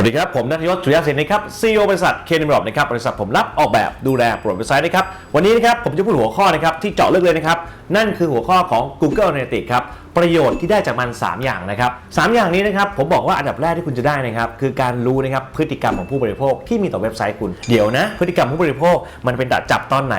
วัสดีครับ ผมนัทยศสุริยะศิลป์นะครับซีอีโอบริษัทเคนบรอนะครับบริษัทผมรับออกแบบดูแลโปรโมทเว็บไซต์นะครับวันนี้นะครับผมจะพูดหัวข้อนะครับที่เจาะลึกเลยนะครับ นั่นคือหัวข้อของ Google Analytics ครับประโยชน์ที่ได้จากมัน 3 อย่างนะครับสามอย่างนี้นะครับผมบอกว่าอันดับแรกที่คุณจะได้นะครับคือการรู้นะครับพฤติกรรมของผู้บริโภคที่มีต่อเว็บไซต์คุณเดี๋ยวนะ พฤติกรรมผู้บริโภคมันเป็นดักจับตอนไหน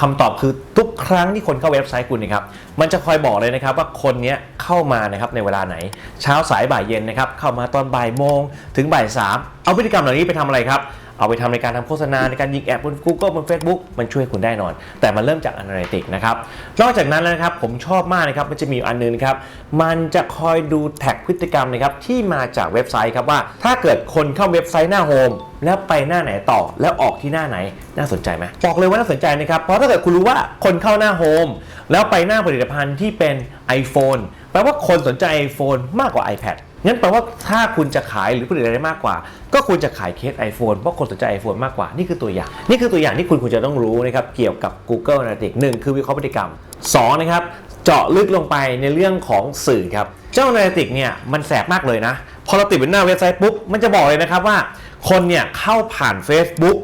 คำตอบคือทุกครั้งที่คนเข้าเว็บไซต์คุณนะครับ มันจะคอยบอกเลยนะครับว่าคนนี้เข้ามานะครับในเวลาไหน เช้าสายบ่ายเย็นนะครับ เข้ามาตอนบ่ายโมงถึงบ่ายสามเอาพฤติกรรมเหล่านี้ไปทำอะไรครับ เอาไปทำในการทำโฆษณาในการยิงแอดบน Google บน Facebook มันช่วยคุณได้นอน แต่มันเริ่มจาก Analytics นะครับ นอกจากนั้นนะครับผมชอบมากนะครับมันจะมีอันนึงนะครับมันจะคอยดูแท็กพฤติกรรมนะครับที่มาจากเว็บไซต์ครับว่า ถ้าเกิดคนเข้าเว็บไซต์หน้าโฮมแล้วไปหน้าไหนต่อแล้วออกที่หน้าไหนน่าสนใจไหมบอกเลยว่าน่าสนใจนะครับเพราะถ้าเกิดคุณรู้ว่าคนเข้าหน้าโฮมแล้วไปหน้าผลิตภัณฑ์ที่เป็น iPhone แปลว่าคนสนใจ iPhone มากกว่า iPad งั้นแปลว่าถ้าคุณจะขายหรือผลิตอะไรได้มากกว่า ก็ควรจะขายเคส iPhone เพราะคนสนใจ iPhone มากกว่านี่คือตัวอย่าง นี่คือตัวอย่างที่คุณควรจะต้องรู้นะครับเกี่ยวกับ Google Analytics 1คือวิเคราะห์พฤติกรรม2นะครับเจาะลึกลงไปในเรื่องของสื่อครับเจ้า Analytics เนี่ยมันแสบมากเลยนะพอเราติดเป็นหน้าเว็บไซต์ปุ๊บมันจะบอกเลยนะครับว่า คนเนี่ยเข้าผ่าน Facebook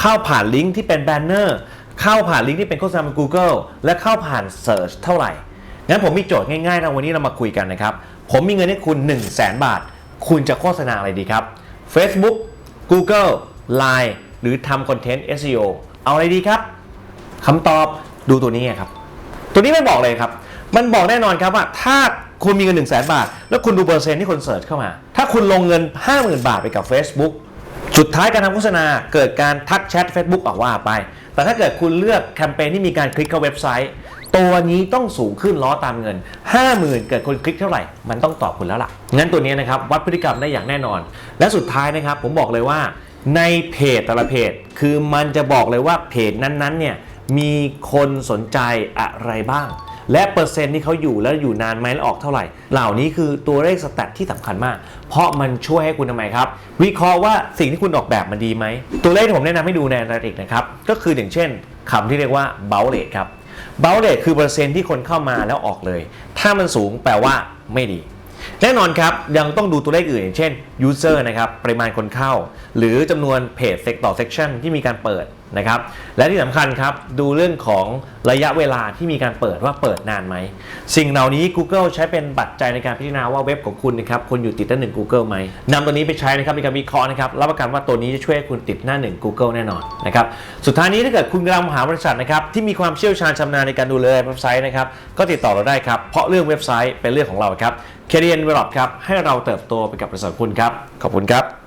เข้าผ่านลิงก์ที่เป็นแบนเนอร์เข้าผ่านลิงก์ที่เป็นโฆษณาบน Google และเข้าผ่าน Search เท่าไหร่ งั้นผมมีโจทย์ง่ายๆนะวันนี้เรามาคุยกันนะครับ ผมมีเงินให้คุณ 1 0 0 0 0แบาท คุณจะโฆษณาอะไรดีครับ Facebook Google Line หรือทำคอนเทนต์ SEO เอาอะไรดีครับคำตอบดูตัวนี้ครับ ตัวนี้ไม่บอกเลยครับ มันบอกแน่นอนครับว่าถ้าคุณมีเงิน 1 0 0 0 0แบาท แล้วคุณดูเปอร์เซ็นต์ที่คนเสิร์ชเข้ามา ถ้าคุณลงเงิน 50,000 บาทไปกับ Facebook สุดท้ายการทำโฆษณาเกิดการทักแชท Facebook ออกว่าไป แต่ถ้าเกิดคุณเลือกแคมเปญที่มีการคลิกเข้าเว็บไซต์ ตัวนี้ต้องสูงขึ้นล้อตามเงิน 50,000 เกิดคนคลิกเท่าไหร่ มันต้องตอบคุณแล้วล่ะ งั้นตัวนี้นะครับวัดพฤติกรรมได้อย่างแน่นอน และสุดท้ายนะครับผมบอกเลยว่า ในเพจแต่ละเพจ คือมันจะบอกเลยว่าเพจนั้นๆเนี่ยมีคนสนใจอะไรบ้าง และเปอร์เซ็นต์ที่เขาอยู่แล้วอยู่นานไหมแล้วออกเท่าไหร่ เหล่านี้คือตัวเลขสแตทที่สำคัญมาก เพราะมันช่วยให้คุณทำไมครับ วิเคราะห์ว่าสิ่งที่คุณออกแบบมันดีไหม ตัวเลขที่ผมแนะนำให้ดูใน Analytics นะครับ ก็คืออย่างเช่นคำที่เรียกว่า bounce rate ครับ bounce rate คือเปอร์เซ็นต์ที่คนเข้ามาแล้วออกเลย ถ้ามันสูงแปลว่าไม่ดี แน่นอนครับ ยังต้องดูตัวเลขอื่นอย่างเช่น user นะครับปริมาณคนเข้า หรือจำนวนเพจต่อ section ที่มีการเปิด นะครับ และที่สำคัญครับ ดูเรื่องของระยะเวลาที่มีการเปิดว่าเปิดนานไหม สิ่งเหล่านี้ Google ใช้เป็นปัจจัยในการพิจารณาว่าเว็บของคุณนะครับคุณอยู่ติดหน้าหนึ่ง Google ไหมนำตัวนี้ไปใช้นะครับในการวิเคราะห์นะครับรับประกันว่าตัวนี้จะช่วยคุณติดหน้าหนึ่ง Google แน่นอนนะครับสุดท้ายนี้ถ้าเกิดคุณกำลังหาบริษัทนะครับที่มีความเชี่ยวชาญชำนาญในการดูแลเว็บไซต์นะครับก็ติดต่อเราได้ครับเพราะเรื่องเว็บไซต์เป็นเรื่องของเราครับ k d n Develop ครับให้เราเติบโตไปกับบริษัทคุณครับขอบคุณครับ